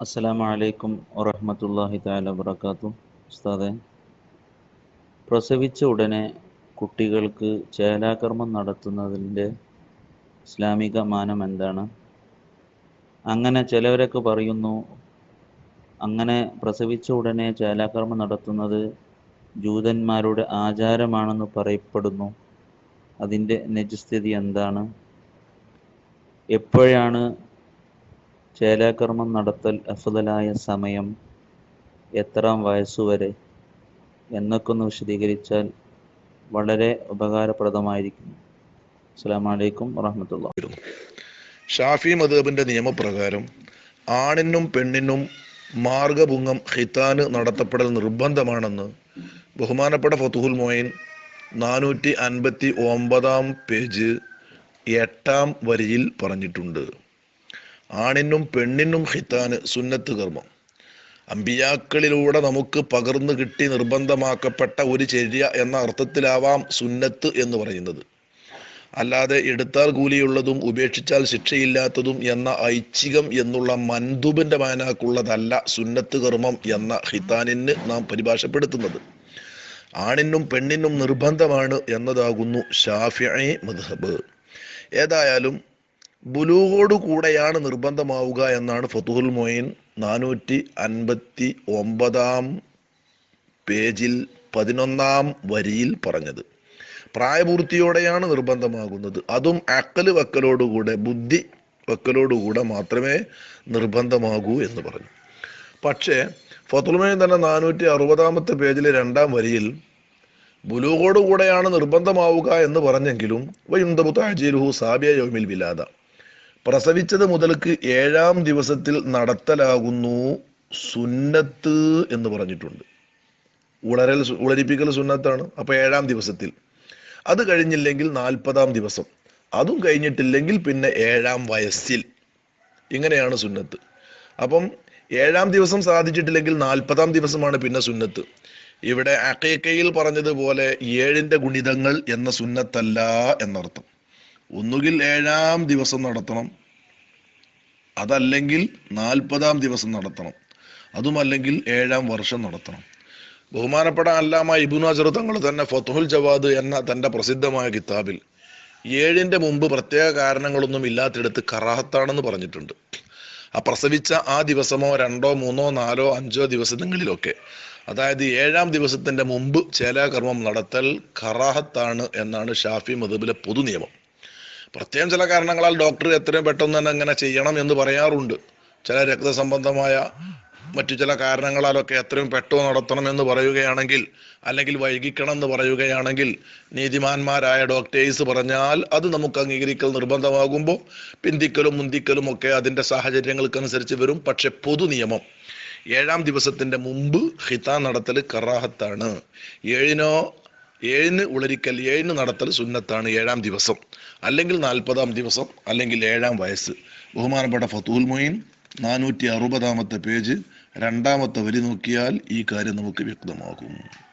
അസ്സലാമു അലൈക്കും വറഹമത്തല്ലാഹി താല വബറകാതുഹു. ഉസ്താദെ പ്രസവിച്ച ഉടനെ കുട്ടികൾക്ക് ചേലാകർമ്മം നടത്തുന്നതിന്റെ ഇസ്ലാമിക മാനം എന്താണ്? അങ്ങനെ ചിലവരൊക്കെ പറയുന്നു അങ്ങനെ പ്രസവിച്ച ഉടനെ ചേലാകർമ്മം നടത്തുന്നത് ജൂതന്മാരുടെ ആചാരമാണെന്ന് പറയപ്പെടുന്നു. അതിന്റെ നിജസ്ഥിതി എന്താണ്? എപ്പോഴാണ് ചേലാകർമ്മം നടത്തൽ അഫ്ദലായ സമയം എത്രാം വയസ്സുവരെ എന്നൊക്കെ ഒന്ന് വിശദീകരിച്ചാൽ വളരെ ഉപകാരപ്രദമായിരിക്കും. അസ്സാം വലൈക്കും വറഹമത്തുള്ള. ഷാഫി മദബിന്റെ നിയമപ്രകാരം ആണിനും പെണ്ണിനും മാർഗഭുങ്ങം ഹിത്താന് നടത്തപ്പെടൽ നിർബന്ധമാണെന്ന് ബഹുമാനപ്പെട്ട ഫതുഹുൽ മോയിൻ നാനൂറ്റി അൻപത്തി ഒമ്പതാം പേജ് എട്ടാം വരിയിൽ പറഞ്ഞിട്ടുണ്ട്. ആണിനും പെണ്ണിനും ഹിത്താന് സുന്നത്ത് കർമ്മം. അമ്പിയാക്കളിലൂടെ നമുക്ക് പകർന്നു കിട്ടി നിർബന്ധമാക്കപ്പെട്ട ഒരു ചര്യ എന്ന അർത്ഥത്തിലാവാം സുന്നത്ത് എന്ന് പറയുന്നത്. അല്ലാതെ എടുത്താൽ കൂലിയുള്ളതും ഉപേക്ഷിച്ചാൽ ശിക്ഷയില്ലാത്തതും എന്ന ഐച്ഛികം എന്നുള്ള മന്ദുബിന്റെ മാനാക്കുള്ളതല്ല സുന്നത്ത് കർമ്മം എന്ന ഹിത്താനിന് നാം പരിഭാഷപ്പെടുത്തുന്നത്. ആണിനും പെണ്ണിനും നിർബന്ധമാണ് എന്നതാകുന്നു ഷാഫിഐ മദ്ഹബ്. ഏതായാലും ബുലൂഗോട് കൂടെയാണ് നിർബന്ധമാവുക എന്നാണ് ഫതുഹുൽ മൊയിൻ നാനൂറ്റി അൻപത്തി ഒമ്പതാം പേജിൽ പതിനൊന്നാം വരിയിൽ പറഞ്ഞത്. പ്രായപൂർത്തിയോടെയാണ് നിർബന്ധമാകുന്നത്. അതും അക്കൽ വക്കലോടുകൂടെ ബുദ്ധി വക്കലോടുകൂടെ മാത്രമേ നിർബന്ധമാകൂ എന്ന് പറഞ്ഞു. പക്ഷേ ഫത്തുൽമൈൻ തന്നെ നാനൂറ്റി അറുപതാമത്തെ പേജിലെ രണ്ടാം വരിയിൽ ബുലൂഹോടുകൂടെയാണ് നിർബന്ധമാവുക എന്ന് പറഞ്ഞെങ്കിലും വയുന്തബുത്താജീലുഹു സാബിയ യോമിൽ വിലാദ. പ്രസവിച്ചത് മുതൽക്ക് ഏഴാം ദിവസത്തിൽ നടത്തലാകുന്നു സുന്നത്ത് എന്ന് പറഞ്ഞിട്ടുണ്ട്. ഉളരൽ ഉളരിപ്പിക്കൽ സുന്നത്താണ്. അപ്പോൾ ഏഴാം ദിവസത്തിൽ. അത് കഴിഞ്ഞില്ലെങ്കിൽ നാൽപ്പതാം ദിവസം. അതും കഴിഞ്ഞിട്ടില്ലെങ്കിൽ പിന്നെ ഏഴാം വയസ്സിൽ. ഇങ്ങനെയാണ് സുന്നത്ത്. അപ്പം ഏഴാം ദിവസം സാധിച്ചിട്ടില്ലെങ്കിൽ നാൽപ്പതാം ദിവസമാണ് പിന്നെ സുന്നത്ത്. ഇവിടെ അക്കയക്കയിൽ പറഞ്ഞതുപോലെ ഏഴിന്റെ ഗുണിതങ്ങൾ എന്ന സുന്നത്തല്ല എന്നർത്ഥം. ഒന്നുകിൽ ഏഴാം ദിവസം നടത്തണം. അതല്ലെങ്കിൽ നാൽപ്പതാം ദിവസം നടത്തണം. അതുമല്ലെങ്കിൽ ഏഴാം വർഷം നടത്തണം. ബഹുമാനപ്പെട്ട അല്ലാമ ഇബുനു തങ്ങൾ തന്നെ ഫത്തുഹുൽ ജവാദ് എന്ന തന്റെ പ്രസിദ്ധമായ കിതാബിൽ ഏഴിന്റെ മുമ്പ് പ്രത്യേക കാരണങ്ങളൊന്നും ഇല്ലാത്തിടത്ത് കറാഹത്താണെന്ന് പറഞ്ഞിട്ടുണ്ട്. ആ പ്രസവിച്ച ആ ദിവസമോ രണ്ടോ മൂന്നോ നാലോ അഞ്ചോ ദിവസങ്ങളിലൊക്കെ അതായത് ഏഴാം ദിവസത്തിന്റെ മുമ്പ് ചേലാകർമ്മം നടത്തൽ കറാഹത്താണ് എന്നാണ് ഷാഫി മദബിലെ പൊതു നിയമം പ്രത്യേകം ചില കാരണങ്ങളാൽ ഡോക്ടർ എത്രയും പെട്ടെന്ന് തന്നെ അങ്ങനെ ചെയ്യണം എന്ന് പറയാറുണ്ട്. ചില രക്തസംബന്ധമായ മറ്റു ചില കാരണങ്ങളാലൊക്കെ എത്രയും പെട്ടെന്ന് നടത്തണം എന്ന് പറയുകയാണെങ്കിൽ അല്ലെങ്കിൽ വൈകിക്കണം എന്ന് പറയുകയാണെങ്കിൽ നീതിമാന്മാരായ ഡോക്ടേഴ്സ് പറഞ്ഞാൽ അത് നമുക്ക് അംഗീകരിക്കൽ നിർബന്ധമാകുമ്പോൾ പിന്തിക്കലും മുന്തിക്കലും ഒക്കെ അതിന്റെ സാഹചര്യങ്ങൾക്കനുസരിച്ച് വരും. പക്ഷെ പൊതു നിയമം ഏഴാം ദിവസത്തിന്റെ മുമ്പ് ഹിതാ നടത്തൽ കറാഹത്താണ്. ഏഴിനോ ഏഴിന് ഉളരിക്കൽ ഏഴിന് നടത്തൽ സുന്നത്താണ് ഏഴാം ദിവസം. അല്ലെങ്കിൽ നാൽപ്പതാം ദിവസം അല്ലെങ്കിൽ ഏഴാം വയസ്സ്. ബഹുമാനപ്പെട്ട ഫത്തൂൽ മൊയിൻ നാനൂറ്റി അറുപതാമത്തെ പേജ് രണ്ടാമത്തെ വരി നോക്കിയാൽ ഈ കാര്യം നമുക്ക് വ്യക്തമാകും.